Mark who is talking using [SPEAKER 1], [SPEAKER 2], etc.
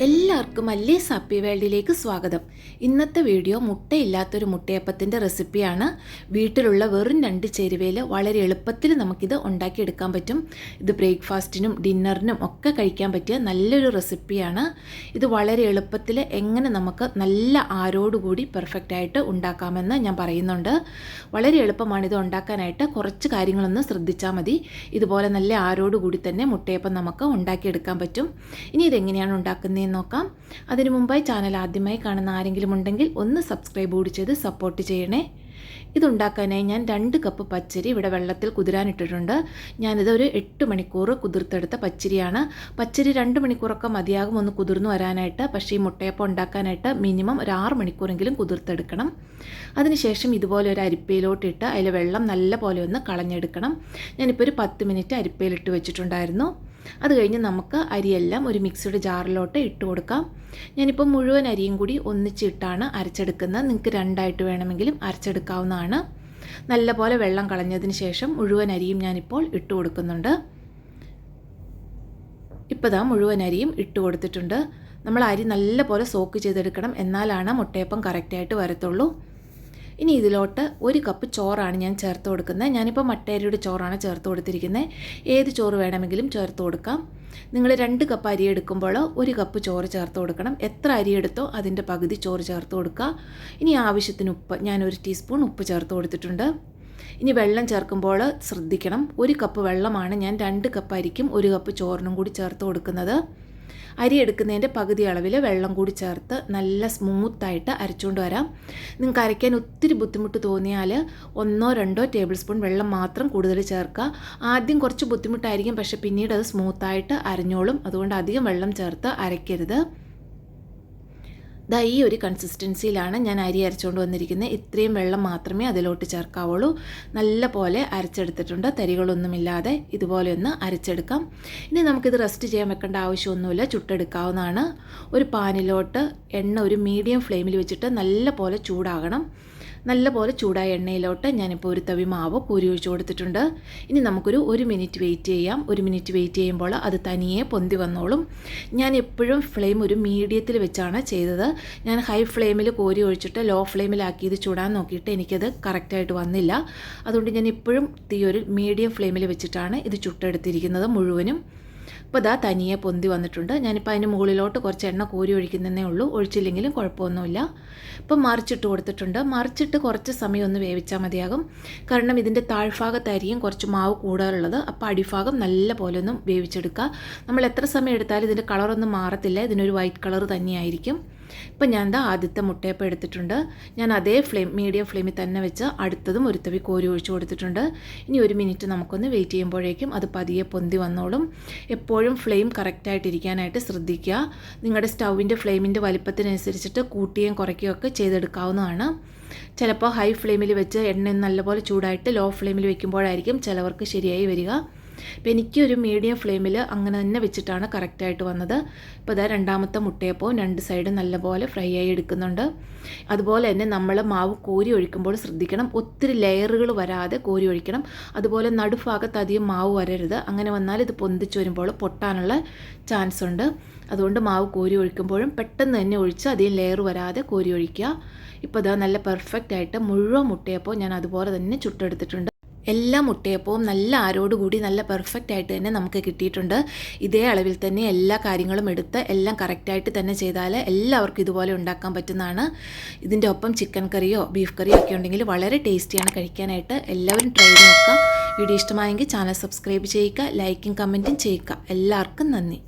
[SPEAKER 1] اللي എല്ലാവർക്കും അല്ലേ സാപ്പി വേൾഡിലേക്ക് സ്വാഗതം. ഇന്നത്തെ വീഡിയോ മുട്ടയില്ലാത്തൊരു മുട്ടയപ്പത്തിന്റെ റെസിപ്പിയാണ്. വീട്ടിലുള്ള വെറും രണ്ട് ചേരുവയിൽ വളരെ എളുപ്പത്തിൽ നമുക്കിത് ഉണ്ടാക്കിയെടുക്കാൻ പറ്റും. ഇത് ബ്രേക്ക്ഫാസ്റ്റിനും ഡിന്നറിനും ഒക്കെ കഴിക്കാൻ പറ്റിയ നല്ലൊരു റെസിപ്പിയാണ്. ഇത് വളരെ എളുപ്പത്തിൽ എങ്ങനെ നമുക്ക് നല്ല ആരോടുകൂടി പെർഫെക്റ്റ് ആയിട്ട് ഉണ്ടാക്കാമെന്ന് ഞാൻ പറയുന്നുണ്ട്. വളരെ എളുപ്പമാണ് ഇത് ഉണ്ടാക്കാനായിട്ട്. കുറച്ച് കാര്യങ്ങളൊന്ന് ശ്രദ്ധിച്ചാൽ മതി. ഇതുപോലെ നല്ല ആരോടുകൂടി തന്നെ മുട്ടയപ്പം നമുക്ക് ഉണ്ടാക്കിയെടുക്കാൻ പറ്റും. ഇനി ഇതെങ്ങനെയാണ് ഉണ്ടാക്കുന്നതെന്ന് നോക്കാം. അതിനു മുമ്പായി ചാനൽ ആദ്യമായി കാണുന്ന ആരെങ്കിലും ഉണ്ടെങ്കിൽ ഒന്ന് സബ്സ്ക്രൈബ് കൂടി ചെയ്ത് സപ്പോർട്ട് ചെയ്യണേ. ഇതുണ്ടാക്കാനായി ഞാൻ രണ്ട് കപ്പ് പച്ചരി ഇവിടെ വെള്ളത്തിൽ കുതിരാനിട്ടിട്ടുണ്ട്. ഞാനിത് ഒരു എട്ട് മണിക്കൂർ കുതിർത്തെടുത്ത പച്ചരിയാണ്. പച്ചരി രണ്ട് മണിക്കൂറൊക്കെ മതിയാകും ഒന്ന് കുതിർന്നു വരാനായിട്ട്. പക്ഷേ ഈ മുട്ടയപ്പം ഉണ്ടാക്കാനായിട്ട് മിനിമം ഒരു ആറ് മണിക്കൂറെങ്കിലും കുതിർത്തെടുക്കണം. അതിനുശേഷം ഇതുപോലെ ഒരു അരിപ്പയിലോട്ടിട്ട് അതിൽ വെള്ളം നല്ല പോലെ ഒന്ന് കളഞ്ഞെടുക്കണം. ഞാനിപ്പോൾ ഒരു പത്ത് മിനിറ്റ് അരിപ്പയിലിട്ട് വെച്ചിട്ടുണ്ടായിരുന്നു. അത് കഴിഞ്ഞ് നമുക്ക് അരിയെല്ലാം ഒരു മിക്സിയുടെ ജാറിലോട്ട് ഇട്ട് കൊടുക്കാം. ഞാനിപ്പോൾ മുഴുവൻ അരിയും കൂടി ഒന്നിച്ചിട്ടാണ് അരച്ചെടുക്കുന്നത്. നിങ്ങൾക്ക് രണ്ടായിട്ട് വേണമെങ്കിലും അരച്ചെടുക്കാവുന്നതാണ്. നല്ലപോലെ വെള്ളം കളഞ്ഞതിന് ശേഷം മുഴുവൻ അരിയും ഞാനിപ്പോൾ ഇട്ട് കൊടുക്കുന്നുണ്ട്. ഇപ്പോൾ ദാ മുഴുവൻ അരിയും ഇട്ട് കൊടുത്തിട്ടുണ്ട്. നമ്മൾ അരി നല്ലപോലെ സോക്ക് ചെയ്തെടുക്കണം. എന്നാലാണ് മുട്ടയപ്പം കറക്റ്റായിട്ട് വരത്തുള്ളൂ. ഇനി ഇതിലോട്ട് ഒരു കപ്പ് ചോറാണ് ഞാൻ ചേർത്ത് കൊടുക്കുന്നത്. ഞാനിപ്പോൾ മട്ടേരിയുടെ ചോറാണ് ചേർത്ത് കൊടുത്തിരിക്കുന്നത് ഏത് ചോറ് വേണമെങ്കിലും ചേർത്ത് കൊടുക്കാം. നിങ്ങൾ രണ്ട് കപ്പ് അരി എടുക്കുമ്പോൾ ഒരു കപ്പ് ചോറ് ചേർത്ത് കൊടുക്കണം. എത്ര അരി എടുത്തോ അതിന്റെ പകുതി ചോറ് ചേർത്ത് കൊടുക്കുക. ഇനി ആവശ്യത്തിന് ഉപ്പ് ഞാൻ ഒരു ടീസ്പൂൺ ഉപ്പ് ചേർത്ത് കൊടുത്തിട്ടുണ്ട്. ഇനി വെള്ളം ചേർക്കുമ്പോൾ ശ്രദ്ധിക്കണം. ഒരു കപ്പ് വെള്ളമാണ് ഞാൻ രണ്ട് കപ്പ് അരിക്കും ഒരു കപ്പ് ചോറിനും കൂടി ചേർത്ത് കൊടുക്കുന്നത്. അരി എടുക്കുന്നതിന്റെ പകുതി അളവിൽ വെള്ളം കൂടി ചേർത്ത് നല്ല സ്മൂത്തായിട്ട് അരച്ചുകൊണ്ട് വരാം. നിങ്ങൾക്ക് അരയ്ക്കാൻ ഒത്തിരി ബുദ്ധിമുട്ട് തോന്നിയാൽ ഒന്നോ രണ്ടോ ടേബിൾ സ്പൂൺ വെള്ളം മാത്രം കൂടുതൽ ചേർക്കുക. ആദ്യം കുറച്ച് ബുദ്ധിമുട്ടായിരിക്കും പക്ഷേ പിന്നീട് അത് സ്മൂത്തായിട്ട് അരഞ്ഞോളും. അതുകൊണ്ട് അധികം വെള്ളം ചേർത്ത് അരയ്ക്കരുത്. ദാ ഈ ഒരു കൺസിസ്റ്റൻസിയിലാണ് ഞാൻ അരി അരച്ചുകൊണ്ട് വന്നിരിക്കുന്നത് ഇത്രയും വെള്ളം മാത്രമേ അതിലോട്ട് ചേർക്കാവുള്ളൂ. നല്ല പോലെ അരച്ചെടുത്തിട്ടുണ്ട്. തരികളൊന്നുമില്ലാതെ ഇതുപോലെ ഒന്ന് അരച്ചെടുക്കാം. ഇനി നമുക്കിത് റെസ്റ്റ് ചെയ്യാൻ വെക്കേണ്ട ആവശ്യമൊന്നുമില്ല. ചുട്ടെടുക്കാവുന്നതാണ്. ഒരു പാനിലോട്ട് എണ്ണ ഒരു മീഡിയം ഫ്ലെയിമിൽ വെച്ചിട്ട് നല്ല പോലെ ചൂടാകണം. നല്ലപോലെ ചൂടായ എണ്ണയിലോട്ട് ഞാനിപ്പോൾ ഒരു തവി മാവ് പൂരി ഒഴിച്ചു കൊടുത്തിട്ടുണ്ട്. ഇനി നമുക്കൊരു ഒരു മിനിറ്റ് വെയിറ്റ് ചെയ്യാം. ഒരു മിനിറ്റ് വെയിറ്റ് ചെയ്യുമ്പോൾ അത് തനിയെ പൊന്തി വന്നോളും. ഞാൻ എപ്പോഴും ഫ്ലെയിം ഒരു മീഡിയത്തിൽ വെച്ചാണ് ചെയ്തത്. ഞാൻ ഹൈ ഫ്ലെയിമിൽ കോരി ഒഴിച്ചിട്ട് ലോ ഫ്ലെയിമിലാക്കി ഇത് ചൂടാൻ നോക്കിയിട്ട് എനിക്കത് കറക്റ്റായിട്ട് വന്നില്ല. അതുകൊണ്ട് ഞാൻ എപ്പോഴും തീ ഒരു മീഡിയം ഫ്ലെയിമിൽ വെച്ചിട്ടാണ് ഇത് ചുട്ടെടുത്തിരിക്കുന്നത് മുഴുവനും. ഇപ്പോൾ ഇതാ തനിയെ പൊന്തി വന്നിട്ടുണ്ട്. ഞാനിപ്പോൾ അതിന് മുകളിലോട്ട് കുറച്ച് എണ്ണ കോരി ഒഴിക്കുന്നതേ ഉള്ളൂ. ഒഴിച്ചില്ലെങ്കിലും കുഴപ്പമൊന്നുമില്ല. ഇപ്പം മറിച്ചിട്ട് കൊടുത്തിട്ടുണ്ട്. മറിച്ചിട്ട് കുറച്ച് സമയം ഒന്ന് വേവിച്ചാൽ മതിയാകും. കാരണം ഇതിന്റെ താഴ്ഭാഗത്തായിരിക്കും കുറച്ച് മാവ് കൂടുതലുള്ളത് അപ്പോൾ അടിഭാഗം നല്ല പോലെ ഒന്ന് വേവിച്ചെടുക്കുക. നമ്മൾ എത്ര സമയം എടുത്താലും ഇതിന്റെ കളറൊന്നും മാറത്തില്ല. ഇതിനൊരു വൈറ്റ് കളർ തന്നെയായിരിക്കും. ഇപ്പം ഞാൻ എന്താ ആദ്യത്തെ മുട്ടയപ്പം എടുത്തിട്ടുണ്ട്. ഞാൻ അതേ ഫ്ലെയിം മീഡിയം ഫ്ലെയിമിൽ തന്നെ വെച്ച് അടുത്തതും ഒരു തവി കോരി ഒഴിച്ചു കൊടുത്തിട്ടുണ്ട്. ഇനി ഒരു മിനിറ്റ് നമുക്കൊന്ന് വെയിറ്റ് ചെയ്യുമ്പോഴേക്കും അത് പതിയെ പൊന്തി വന്നോളും. എപ്പോഴും ഫ്ലെയിം കറക്റ്റായിട്ടിരിക്കാനായിട്ട് ശ്രദ്ധിക്കുക. നിങ്ങളുടെ സ്റ്റൗവിന്റെ ഫ്ലെയിമിന്റെ വലിപ്പത്തിനനുസരിച്ചിട്ട് കൂട്ടുകയും കുറയ്ക്കുകയും ഒക്കെ ചെയ്തെടുക്കാവുന്നതാണ്. ചിലപ്പോൾ ഹൈ ഫ്ലെയിമിൽ വെച്ച് എണ്ണ നല്ലപോലെ ചൂടായിട്ട് ലോ ഫ്ലെയിമിൽ വെക്കുമ്പോഴായിരിക്കും ചിലവർക്ക് ശരിയായി വരിക. അപ്പോൾ എനിക്കൊരു മീഡിയം ഫ്ലെയിമിൽ അങ്ങനെ തന്നെ വെച്ചിട്ടാണ് കറക്റ്റായിട്ട് വന്നത്. ഇപ്പോൾ ഇതാ രണ്ടാമത്തെ മുട്ടയപ്പോൾ രണ്ട് സൈഡും നല്ലപോലെ ഫ്രൈ ആയി എടുക്കുന്നുണ്ട്. അതുപോലെ തന്നെ നമ്മൾ മാവ് കോരി ഒഴിക്കുമ്പോൾ ശ്രദ്ധിക്കണം. ഒത്തിരി ലെയറുകൾ വരാതെ കോരി ഒഴിക്കണം. അതുപോലെ നടുഭാഗത്ത് അധികം മാവ് വരരുത്. അങ്ങനെ വന്നാൽ ഇത് പൊന്തിച്ച് വരുമ്പോൾ പൊട്ടാനുള്ള ചാൻസ് ഉണ്ട്. അതുകൊണ്ട് മാവ് കോരി ഒഴിക്കുമ്പോഴും പെട്ടെന്ന് തന്നെ ഒഴിച്ച് അധികം ലെയർ വരാതെ കോരി ഒഴിക്കുക. ഇപ്പോൾ ഇതാ നല്ല പെർഫെക്റ്റ് ആയിട്ട് മുഴുവൻ മുട്ടയപ്പോൾ ഞാൻ അതുപോലെ തന്നെ ചുട്ടെടുത്തിട്ടുണ്ട്. എല്ലാ മുട്ടയപ്പവും നല്ല ആരോടുകൂടി നല്ല പെർഫെക്റ്റ് ആയിട്ട് തന്നെ നമുക്ക് കിട്ടിയിട്ടുണ്ട്. ഇതേ അളവിൽ തന്നെ എല്ലാ കാര്യങ്ങളും എടുത്ത് എല്ലാം കറക്റ്റായിട്ട് തന്നെ ചെയ്താൽ എല്ലാവർക്കും ഇതുപോലെ ഉണ്ടാക്കാൻ പറ്റുന്നതാണ്. ഇതിന്റെ ഒപ്പം ചിക്കൻ കറിയോ ബീഫ് കറിയോ ഒക്കെ ഉണ്ടെങ്കിൽ വളരെ ടേസ്റ്റിയാണ് കഴിക്കാനായിട്ട്. എല്ലാവരും ട്രൈ നോക്കുക. വീഡിയോ ഇഷ്ടമായെങ്കിൽ ചാനൽ സബ്സ്ക്രൈബ് ചെയ്യുക ലൈക്കും കമന്റും ചെയ്യുക. എല്ലാവർക്കും നന്ദി.